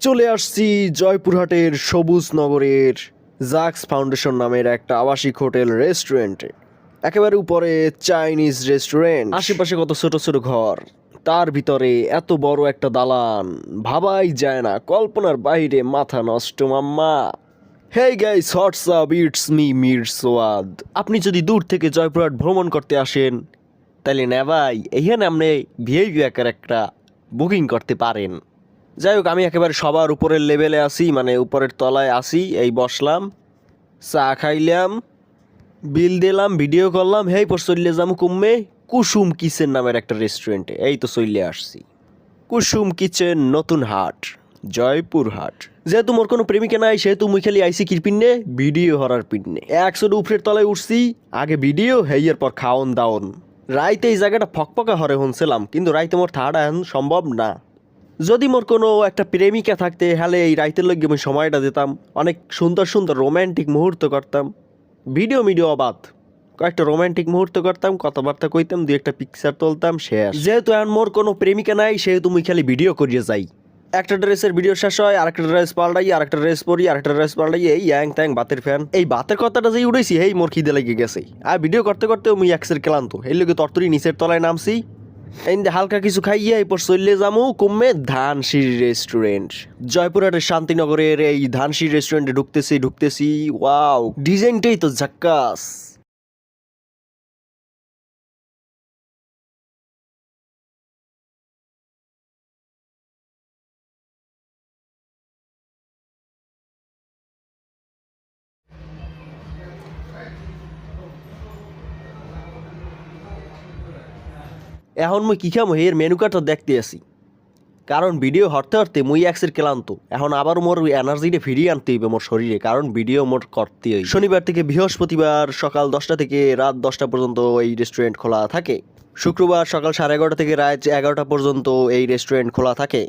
চলে আসছি জয়পুরহাটের সবুজ নগরের জাক্স ফাউন্ডেশন নামের একটা আবাসিক হোটেল রেস্টুরেন্টে। একেবারে উপরে চাইনিজ রেস্টুরেন্ট। আশেপাশে কত ছোট ছোট ঘর। তার ভিতরে এত বড় একটা দালান। ভাবাই যায় না, কল্পনার বাইরে মাথা নষ্ট মাম্মা। Hey guys what's up it's me Mir Swad আপনি যদি দূর থেকে জয়পুরহাট ভ্রমণ করতে আসেন, তাহলে না ভাই এইখানে আপনি ভিআইপি একার একটা বুকিং করতে পারেন। যাই হোক, আমি একেবারে সবার উপরের লেভেলে আসি মানে উপরের তলায় আসি এই বসলাম, চা খাইলাম, বিল দিলাম, ভিডিও করলাম, হেই, পর চললে যাম কুম্মে, কুসুম কিচেন নামের একটা রেস্টুরেন্টে এই তো চললে আসছি। কুসুম কিচেন, নতুন হাট, জয়পুর হাট। যেহেতু মোর কোনো প্রেমিকা নাই, সেহেতু মুই খালি আইসি কির পিন্নে ভিডিও হরার পিন্নে। একশো উপরের তলায় উঠছি, আগে ভিডিও, হেইয়ের পর খাওন দাওন রাইতে এই জায়গাটা ফকফকা হরে শুনছিলাম কিন্তু রাইতে মোর থাড়া এখন সম্ভব না। যদি মোর কোনো একটা প্রেমিকা থাকতে হলে এই রাইতের লগে আমি সময়টা দিতাম, অনেক সুন্দর সুন্দর রোম্যান্টিক মুহূর্ত করতাম। ভিডিও মিডিও বাদ কয়েকটা রোমান্টিক মুহূর্ত করতাম, কথাবার্তা কইতাম, দুই একটা পিকচার তুলতাম, শেষ। যেহেতু এখন মোর কোনো প্রেমিকা নাই, সেহেতু মুই খালি ভিডিও করিয়ে যাই। একটা ড্রেসের ভিডিও শেষ হয়, আরেকটা ড্রেস পাল্টাই, আরেকটা ড্রেস পরি, আরেকটা ড্রেস পাল্টাই, এই অ্যাং ট্যাং বাতের ফ্যান এই বাতের কথাটা যেই উড়েছি এই মোর খিদে লেগে গেছে। আর ভিডিও করতে করতে মুই একসের ক্লান্ত। এই লোকে তরতরি নিচের তলায় নামছি। হালকা কিছু খাইয়ে এরপর চললে যামু কমে ধানসির রেস্টুরেন্ট জয়পুরের শান্তিনগরের এই ধানসির রেস্টুরেন্টে ঢুকতেছি ঢুকতেছি। ওয়াও ডিজাইনটাই তো ঝাক্কাস। এখন মুই কী খামো এর মেনু কার্ডটা দেখতে আসি কারণ ভিডিও হরতে হরতে মুই একসের ক্লান্ত। এখন আবার মোর এনার্জিটা ফিরিয়ে আনতে হইবে মোর শরীরে, কারণ ভিডিও মোর করতে হইবে। শনিবার থেকে বৃহস্পতিবার সকাল দশটা থেকে রাত দশটা পর্যন্ত এই রেস্টুরেন্ট খোলা থাকে। শুক্রবার সকাল সাড়ে এগারোটা থেকে রাত এগারোটা পর্যন্ত এই রেস্টুরেন্ট খোলা থাকে।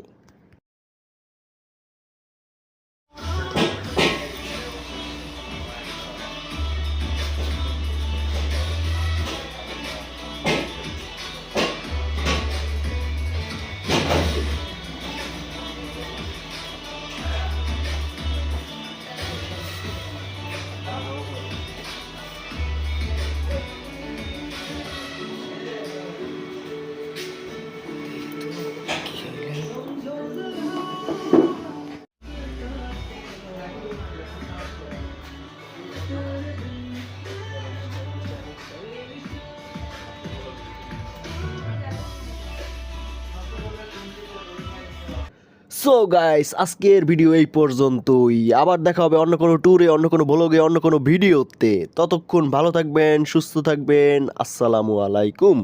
সো গাইস আজকের ভিডিও এই পর্যন্তই। আবার দেখা হবে অন্য কোনো ট্যুরে অন্য কোনো ব্লগে অন্য কোনো ভিডিওতে ততক্ষণ ভালো থাকবেন, সুস্থ থাকবেন। আসসালামু আলাইকুম।